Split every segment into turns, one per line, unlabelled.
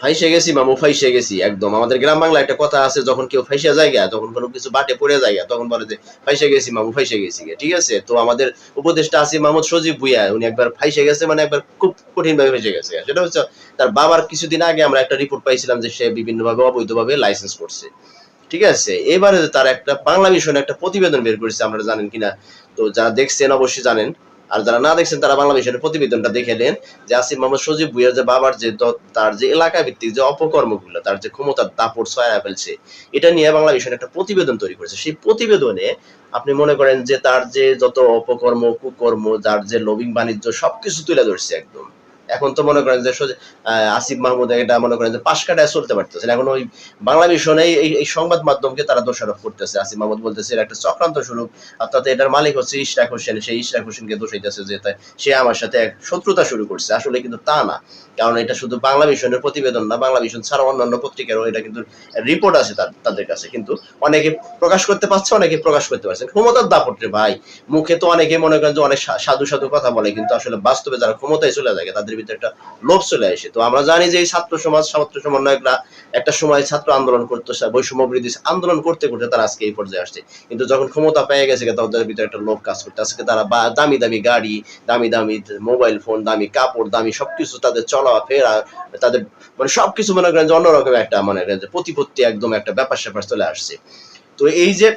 ফাইসে গেছি মামু, ফাইসে গেছি, একদম। আমাদের গ্রাম বাংলা একটা কথা আছে, যখন কেউ ফাইসে যায় তখন কোনো কিছু বাটে পড়ে যায়, তখন বলে যে, ফাইসে গেছি মামু, ফাইসে গেছি। ঠিক আছে? তো আমাদের উপদেষ্টা আছে মাহমুদ সজীব ভুইয়া, উনি একবার ফাইসে গেছে মানে একবার খুব কঠিন ভাবে ফেসে গেছে সেটা হচ্ছে, তার বাবার কিছুদিন আগে আমরা একটা রিপোর্ট পাইছিলাম যে, সে বিভিন্নভাবে অবৈধভাবে লাইসেন্স করছে। ঠিক আছে? এবারে তার একটা বাংলা মিশনে একটা প্রতিবেদন বের করেছে, আপনারা জানেন কিনা? তো যারা দেখছেন, অবশ্যই জানেন। আর যারা না দেখছেন, তারা বাংলা মিশনের প্রতিবেদনটা দেখে নেন যে আসিফ মোহাম্মদ সজীব ভুইয়ার যে বাবার যে তার যে এলাকা ভিত্তিক যে অপকর্মগুলো, তার যে ক্ষমতার দাপট ছয়া ফেলছে, এটা নিয়ে বাংলা মিশন একটা প্রতিবেদন তৈরি করেছে। সেই প্রতিবেদনে আপনি মনে করেন যে তার যে যত অপকর্ম, কুকর্ম, যার যে লবিং বাণিজ্য, সবকিছু তুলে ধরছে একদম। এখন তো মনে করেন যে আসিফ মাহমুদ এটা মনে করেন যে পাশ কাটায় চলতে পারতেছে এখন ওই বাংলা মিশনে এই সংবাদ মাধ্যমকে তারা দোষারোপ করতেছে। আসিফ মাহমুদ বলতেছে এটা একটা চক্রান্ত স্বরূপ অর্থাৎ এটার মালিক হচ্ছে ইশরাক হোসেন। সেই ইশরাক হোসেনকে দোষাইতেছে যে সে আমার সাথে এক শত্রুতা শুরু করছে। আসলে কিন্তু তা না। কারণ এটা শুধু বাংলা মিশনের প্রতিবেদন না, বাংলা মিশন ছাড়া অন্যান্য পত্রিকারও এটা কিন্তু রিপোর্ট আছে তাদের কাছে। কিন্তু অনেকে প্রকাশ করতে পারছে, অনেকে প্রকাশ করতে পারছে ক্ষমতার দাপট ভাই। মুখে তো অনেকে মনে করেন যে অনেক সাধু সাধু কথা বলে, কিন্তু আসলে বাস্তবে যারা ক্ষমতায় চলে যায়, তাদের ভিতরে একটা লোভ চলে আসে। তো আমরা জানি যে ছাত্র সমাজ, ছাত্র সমন্বয়করা একটা সময় ছাত্র আন্দোলন করতে বৈষম্য বৃদ্ধি আন্দোলন করতে করতে তারা আজকে এই পর্যায়ে আসছে। কিন্তু যখন ক্ষমতা পেয়ে গেছে তাদের ভিতরে একটা লোভ কাজ করতে। আজকে তারা দামি দামি গাড়ি, দামি দামি মোবাইল ফোন, দামি কাপড়, দামি সবকিছু তাদের চলা, ফেরা, তাদের মানে সবকিছু মনে করেন যে অন্যরকম একটা মনে করেন যে প্রতিপত্তি একদম একটা ব্যাপার স্যাপার চলে আসছে। তো এই যে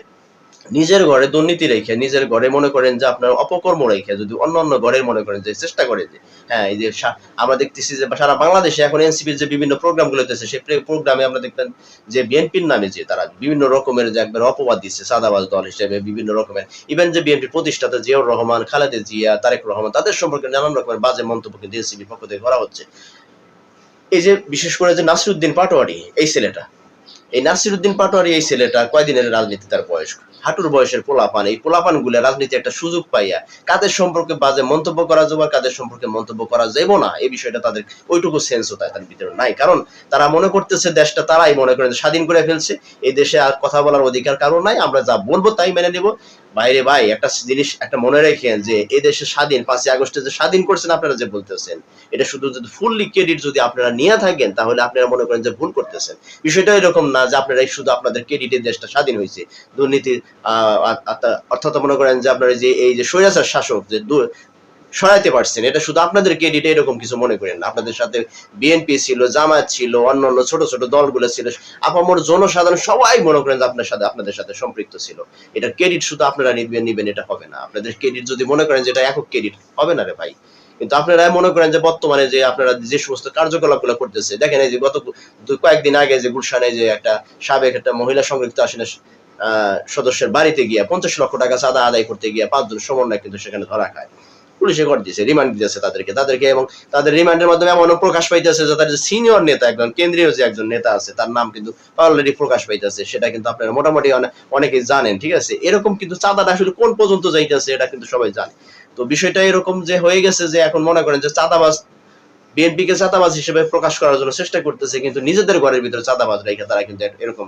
নিজের ঘরে দুর্নীতি রেখে, নিজের ঘরে মনে করেন যে আপনার অপকর্ম রেখে, যদি অন্য অন্য ঘরের মনে করেন যে চেষ্টা করে যে হ্যাঁ এই যে আমরা দেখতেছি যে সারা বাংলাদেশে এখন এনসিপির যে বিভিন্ন প্রোগ্রামগুলো হতেছে সেই প্রোগ্রামে আমরা দেখবেন যে বিএনপির নামে যে তারা বিভিন্ন রকমের যে একবার অপবাদ দিচ্ছে, সাদাবাজ দল হিসেবে বিভিন্ন রকমের ইভেন যে বিএনপি প্রতিষ্ঠাতা জিয়াউর রহমান, খালেদা জিয়া, তারেক রহমান, তাদের সম্পর্কে নানান রকমের বাজে মন্তব্য কিন্তু এনসিপির পক্ষ থেকে করা হচ্ছে। এই যে বিশেষ করে যে নাসিরুদ্দিন পাটোয়ারি, এই ছেলেটা এই নাসিরুদ্দিন পাটোয়ারি এই ছেলেটা কয়দিনের রাজনীতি তার বয়স? হাঁটুর বয়সের পোলাপান, এই পোলাপান গুলে রাজনীতি একটা সুযোগ পাইয়া কাদের সম্পর্কে বাজে মন্তব্য করা যাবে, কাদের সম্পর্কে মন্তব্য করা যাব না, এই বিষয়টা তাদের ওইটুকু সেন্স তাই তার ভিতরে নাই। কারণ তারা মনে করতেছে দেশটা তারাই মনে করেন স্বাধীন করে ফেলছে, এই দেশে আর কথা বলার অধিকার কারও নাই, আমরা যা বলব তাই মেনে নেব। বাইরে ভাই, একটা জিনিস, একটা মনে রেখেন যে এই দেশে স্বাধীন, পাঁচই আগস্টে যে স্বাধীন করছেন আপনারা যে বলতেছেন, এটা শুধু যদি ফুললি ক্রেডিট যদি আপনারা নিয়ে থাকেন, তাহলে আপনারা মনে করেন যে ভুল করতেছেন। বিষয়টা এরকম না যে আপনারা শুধু আপনাদের ক্রেডিটে দেশটা স্বাধীন হয়েছে। দুর্নীতি অর্থাৎ মনে করেন যে আপনারা যে এই যে স্বৈরাচার শাসক, যে সরাইতে পারছেন। এটা শুধু আপনাদের ক্রেডিট এরকম কিছু মনে করেন না। আপনাদের সাথে বিএনপি ছিল, জামায়াত ছিল, অন্যান্য ছোট ছোট দলগুলো ছিল। আপামর জনসাধারণ সবাই মনে করেন যে আপনার সাথে আপনাদের সাথে সম্পৃক্ত ছিল। এটা ক্রেডিট শুধু আপনারা নিবেন নিবেন, এটা হবে না। আপনাদের ক্রেডিট যদি মনে করেন যে এটা একক ক্রেডিট হবে না রে ভাই। কিন্তু আপনারা মনে করেন যে বর্তমানে যে আপনারা যে সমস্ত কার্যকলাপগুলো করতেছে, দেখেন এই যে গত কয়েকদিন আগে যে গুলশানে যে একটা সাবেক একটা মহিলা সংরক্ষিত আসনে সদস্যের বাড়িতে গিয়ে পঞ্চাশ লক্ষ টাকা চাঁদা আদায় করতে গিয়ে পাঁচজন সমন্বয় কিন্তু সেখানে ধরা খায়। পুলিশে করে দিয়েছে রিমান্ড দিয়েছে তাদেরকে। তাদেরকে এবং তাদের রিমান্ডের মাধ্যমে এমনও প্রকাশ পাইতেছে যে তাদের সিনিয়র নেতা একজন, কেন্দ্রীয় যে একজন নেতা আছে, তার নাম কিন্তু অলরেডি প্রকাশ পাইতেছে। সেটা কিন্তু আপনারা মোটামুটি অনে- অনেকেই জানেন, ঠিক আছে? এরকম কিন্তু চাঁদাটা আসলে কোন পর্যন্ত যাইতেছে এটা কিন্তু সবাই জানে। তো বিষয়টা এরকম যে হয়ে গেছে যে এখন মনে করেন যে চাঁদাবাজ বিএনপি কে চাঁদাবাজ হিসেবে প্রকাশ করার জন্য চেষ্টা করতেছে, কিন্তু নিজেদের ঘরের ভিতরে চাঁদাবাজ রেখে তারা কিন্তু এরকম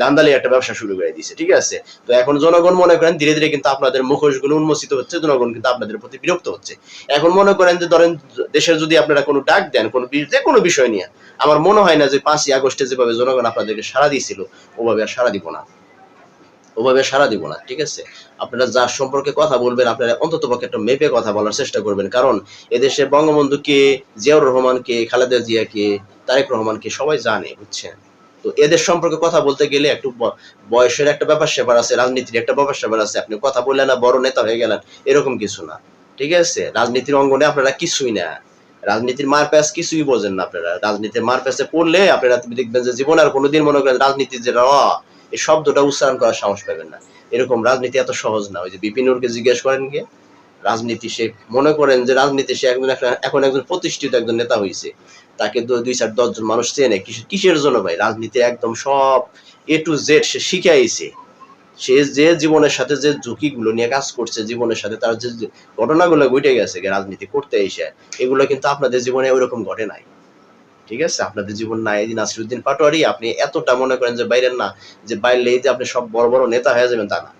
দান্দালি একটা ব্যবসা শুরু করে দিয়েছে, ঠিক আছে? তো এখন জনগণ মনে করেন ধীরে ধীরে কিন্তু আপনাদের মুখোশগুলো উন্মোচিত হচ্ছে, জনগণ কিন্তু আপনাদের প্রতি বিরক্ত হচ্ছে। এখন মনে করেন যে ধরেন দেশের যদি আপনারা কোনো ডাক দেন, কোনো যে কোনো বিষয় নিয়ে, আমার মনে হয় না যে পাঁচই আগস্টে যেভাবে জনগণ আপনাদেরকে সাড়া দিয়েছিল, ওভাবে আর সাড়া দিব না। ওভাবে সাড়া দিব না, ঠিক আছে? আপনারা যার সম্পর্কে কথা বলবেন, আপনারা অন্তত পক্ষে একটা মেপে কথা বলার চেষ্টা করবেন। কারণ এদেশে বঙ্গবন্ধুকে জিয়াউর রহমানকে খালেদা জিয়াকে তারেক রহমানকে সবাই জানে, বুঝছেন? তো এদের সম্পর্কে কথা বলতে গেলে একটু বয়সের একটা ব্যাপার স্যাপার আছে, রাজনীতির একটা ব্যাপার স্যাপার আছে। আপনি কথা বললেন না, বড় নেতা হয়ে গেলেন, এরকম কিছু না। ঠিক আছে? রাজনীতির অঙ্গনে আপনারা কিছুই না। রাজনীতির মার প্যাচ কিছুই বোঝেন না আপনারা। রাজনীতির মার প্যাচে পড়লে আপনারা দেখবেন যে জীবনে আর কোনোদিন মনে করেন রাজনীতির যে র, এই শব্দটা উচ্চারণ করার সাহস পাবেন না। এরকম রাজনীতি এত সহজ না। ওই যে বিপিনুরকে জিজ্ঞেস করেন গিয়ে রাজনীতি সে মনে করেন যে রাজনীতি সে একজন এখন একজন প্রতিষ্ঠিত একজন নেতা হয়েছে তাকে দুই চার দশজন মানুষ চেনে। কিসের জন্য ভাই? রাজনীতি একদম সব এ টু জেড সে শিখাইছে। সে যে জীবনের সাথে যে ঝুঁকিগুলো নিয়ে কাজ করছে, জীবনের সাথে তার যে ঘটনাগুলো ঘটে গেছে রাজনীতি করতে এসে, এগুলো কিন্তু আপনাদের জীবনে ওইরকম ঘটে নাই। ঠিক আছে? আপনাদের জীবন নাই। এই নাসিরুদ্দিন পাটোয়ারি, আপনি এতটা মনে করেন যে বাইরের না, যে বাইরে যে আপনি সব বড় বড় নেতা হয়ে যাবেন তা না।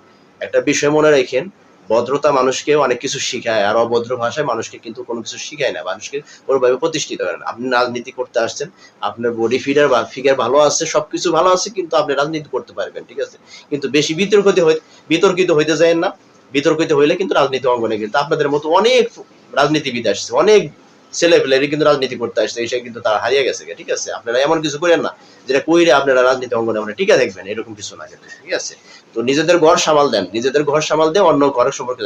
একটা বিষয় মনে রাখেন ভদ্রতা মানুষকে অনেক কিছু শিখায়, আর অভদ্র ভাষায় মানুষকে কিন্তু কোনো কিছু শিখায় না, মানুষকে কোনোভাবে প্রতিষ্ঠিত করে না। আপনি রাজনীতি করতে আসছেন, আপনার বডি ফিডার বা ফিগার ভালো আছে সব কিছু ভালো আছে, কিন্তু আপনি রাজনীতি করতে পারবেন, ঠিক আছে? কিন্তু বেশি বিতর্কিত হয়ে বিতর্কিত হইতে যায় না। বিতর্কিত হইলে কিন্তু রাজনীতি অঙ্গনে কিন্তু আপনাদের মতো অনেক রাজনীতিবিদ আসছে, অনেক ছেলে পেলেরই কিন্তু রাজনীতি করতে আসছে এসে কিন্তু তারা হারিয়ে গেছে ঠিক আছে? আপনারা এমন কিছু করেন না যেটা কইরে আপনারা রাজনীতি অঙ্গনে টিকে থাকবেন, এরকম কিছু না কিন্তু, ঠিক আছে? তো নিজেদের ঘর সামাল দেন, নিজেদের ঘর সামাল দিয়ে অন্য ঘরের সম্পর্কে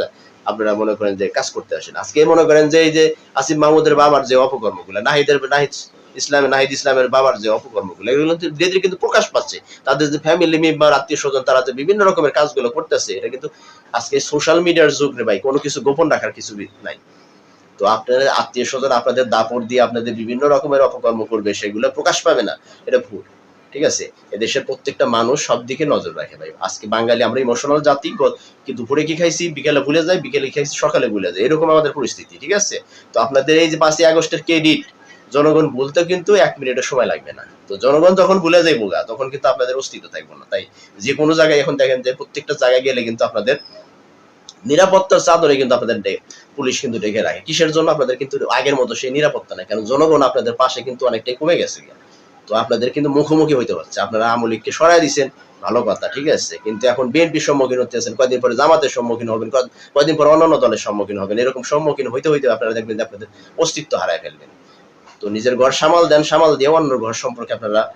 আপনারা মনে করেন যে কাজ করতে আসেন। আজকে মনে করেন যে এই যে আসিফ মাহমুদের বাবার যে অপকর্মগুলো, নাহিদের, নাহিদ ইসলামে, নাহিদ ইসলামের বাবার যে অপকর্মগুলো, এগুলো ধীরে ধীরে কিন্তু প্রকাশ পাচ্ছে, তাদের যে ফ্যামিলি মেম্বার আত্মীয় স্বজন, তারা যে বিভিন্ন রকমের কাজগুলো করতেছে, এটা কিন্তু আজকে সোশ্যাল মিডিয়ার যুগ রে ভাই, কোনো কিছু গোপন রাখার কিছু নাই। তো আপনাদের আত্মীয় স্বজন আপনাদের দাপট দিয়ে আপনাদের বিভিন্ন রকমের অপকর্ম করবে, সেগুলো প্রকাশ পাবে না। এটা ভুল, ঠিক আছে? এদেশের প্রত্যেকটা মানুষ সব দিকে নজর রাখে ভাই। আজকে বাঙালি, আমরা ইমোশনাল জাতি কি দুপুরে কি খাইছি? বিকেলে ভুলে যাই, বিকেলে খাইছি? সকালে ভুলে যাই। এরকম আমাদের পরিস্থিতি, ঠিক আছে? তো আপনাদের এই যে পাঁচই আগস্টের ক্রেডিট জনগণ ভুলতে কিন্তু এক মিনিটের সময় লাগবে না। তো জনগণ যখন ভুলে যাইব গা, তখন কিন্তু আপনাদের অস্তিত্ব থাকবে না। তাই যে কোনো জায়গায় এখন দেখেন যে প্রত্যেকটা জায়গায় গেলে কিন্তু আপনাদের নিরাপত্তার চাদরে কিন্তু আপনাদের পুলিশ কিন্তু ডেকে রাখে। কিসের জন্য? আপনাদের কিন্তু আগের মতো সেই নিরাপত্তা নাই। কারণ জনগণ আপনাদের পাশে কিন্তু অনেকটাই কমে গেছে। তো আপনাদের কিন্তু মুখোমুখি হইতে হচ্ছে। আপনারা আমলিককে সরাই দিচ্ছেন ভালো কথা, ঠিক আছে? কিন্তু এখন বিএনপির সম্মুখীন হতেছেন কয়দিন পরে জামাতের সম্মুখীন হবেন কয়দিন পরে অন্যান্য দলের সম্মুখীন হবেন। এরকম সম্মুখীন হইতে হইতে আপনারা দেখবেন যে আপনাদের অস্তিত্ব হারায় ফেলবেন। তো নিজের ঘর সামাল দেন। সামাল দিয়ে অন্য ঘর সম্পর্কে আপনারা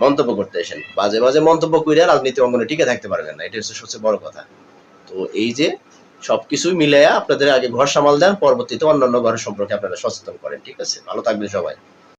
মন্তব্য করতে আসেন। বাজে বাজে মন্তব্য করে রাজনীতি অঙ্গনে টিকে থাকতে পারবেন না। এটা হচ্ছে সবচেয়ে বড় কথা। তো এই যে সবকিছুই মিলাইয়া আপনাদের আগে ঘর সামাল দেন, পরবর্তীতে অন্যান্য ঘরের সম্পর্কে আপনারা সচেতন করেন। ঠিক আছে? ভালো থাকবেন সবাই।